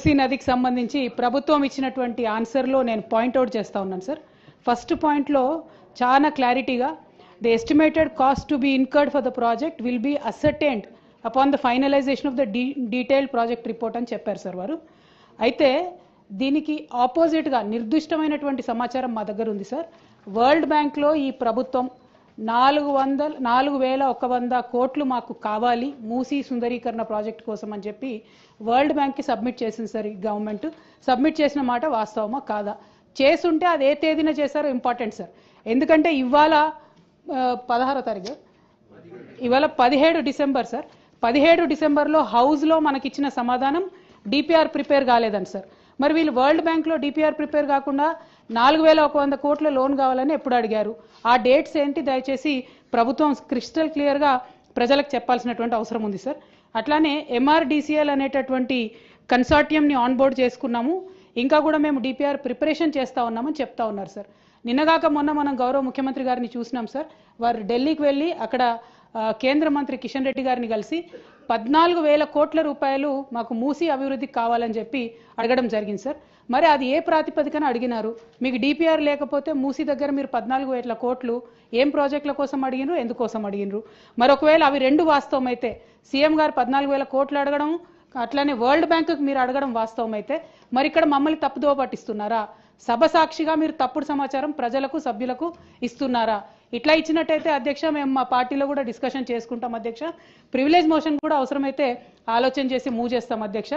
మూసీ నదికి సంబంధించి ప్రభుత్వం ఇచ్చినటువంటి ఆన్సర్లో నేను పాయింట్అవుట్ చేస్తా ఉన్నాను సార్ ఫస్ట్ పాయింట్లో చాలా క్లారిటీగా the estimated cost to be incurred for the project will be ascertained upon the finalization of the d detailed project report అని చెప్పారు సార్ వారు. అయితే దీనికి ఆపోజిట్గా నిర్దిష్టమైనటువంటి సమాచారం మా దగ్గర ఉంది సార్ వరల్డ్ బ్యాంక్లో ఈ ప్రభుత్వం నాలుగు వందల నాలుగు వేల ఒక వంద కోట్లు మాకు కావాలి మూసీ సుందరీకరణ ప్రాజెక్ట్ కోసం అని చెప్పి వరల్డ్ బ్యాంక్కి సబ్మిట్ చేసింది సార్ ఈ గవర్నమెంట్. సబ్మిట్ చేసిన మాట వాస్తవమా కాదా? చేసుంటే అది ఏ తేదీన చేశారో ఇంపార్టెంట్ సార్. ఎందుకంటే ఇవాళ పదహారో తారీఖు ఇవాళ పదిహేడు డిసెంబర్ సార్. పదిహేడు డిసెంబర్లో హౌస్లో మనకిచ్చిన సమాధానం డిపిఆర్ ప్రిపేర్ కాలేదని సార్. మరి వీళ్ళు వరల్డ్ బ్యాంక్లో డిపిఆర్ ప్రిపేర్ కాకుండా నాలుగు వేల ఒక వంద కోట్ల లోన్ కావాలని ఎప్పుడు అడిగారు? ఆ డేట్స్ ఏంటి? దయచేసి ప్రభుత్వం క్రిస్టల్ క్లియర్గా ప్రజలకు చెప్పాల్సినటువంటి అవసరం ఉంది సార్. అట్లానే ఎంఆర్డిసిఎల్ అనేటటువంటి కన్సార్టియంని ఆన్బోర్డ్ చేసుకున్నాము. ఇంకా కూడా మేము డిపిఆర్ ప్రిపరేషన్ చేస్తా ఉన్నామని చెప్తా ఉన్నారు సార్. నిన్నగాక మొన్న మనం గౌరవ ముఖ్యమంత్రి గారిని చూసినాం సార్. వారు ఢిల్లీకి వెళ్ళి అక్కడ కేంద్ర మంత్రి కిషన్ రెడ్డి గారిని కలిసి పద్నాలుగు వేల కోట్ల రూపాయలు మాకు మూసి అభివృద్ధికి కావాలని చెప్పి అడగడం జరిగింది సార్. మరి అది ఏ ప్రాతిపదికన అడిగినారు? మీకు డిపిఆర్ లేకపోతే మూసి దగ్గర మీరు పద్నాలుగు వేల కోట్లు ఏం ప్రాజెక్టుల కోసం అడిగినరు? ఎందుకోసం అడిగినరు? మరి ఒకవేళ అవి రెండు వాస్తవం అయితే సీఎం గారు పద్నాలుగు వేల కోట్లు అడగడం అట్లానే వరల్డ్ బ్యాంకుకి మీరు అడగడం వాస్తవం అయితే మరి ఇక్కడ మమ్మల్ని తప్పుదోవ పట్టిస్తున్నారా? సభ సాక్షిగా మీరు తప్పుడు సమాచారం ప్రజలకు సభ్యులకు ఇస్తున్నారా? ఇట్లా ఇచ్చినట్టయితే అధ్యక్ష మేము మా పార్టీలో కూడా డిస్కషన్ చేసుకుంటాం అధ్యక్ష. ప్రివిలేజ్ మోషన్ కూడా అవసరమైతే ఆలోచన చేసి మూవ్ చేస్తాం అధ్యక్ష.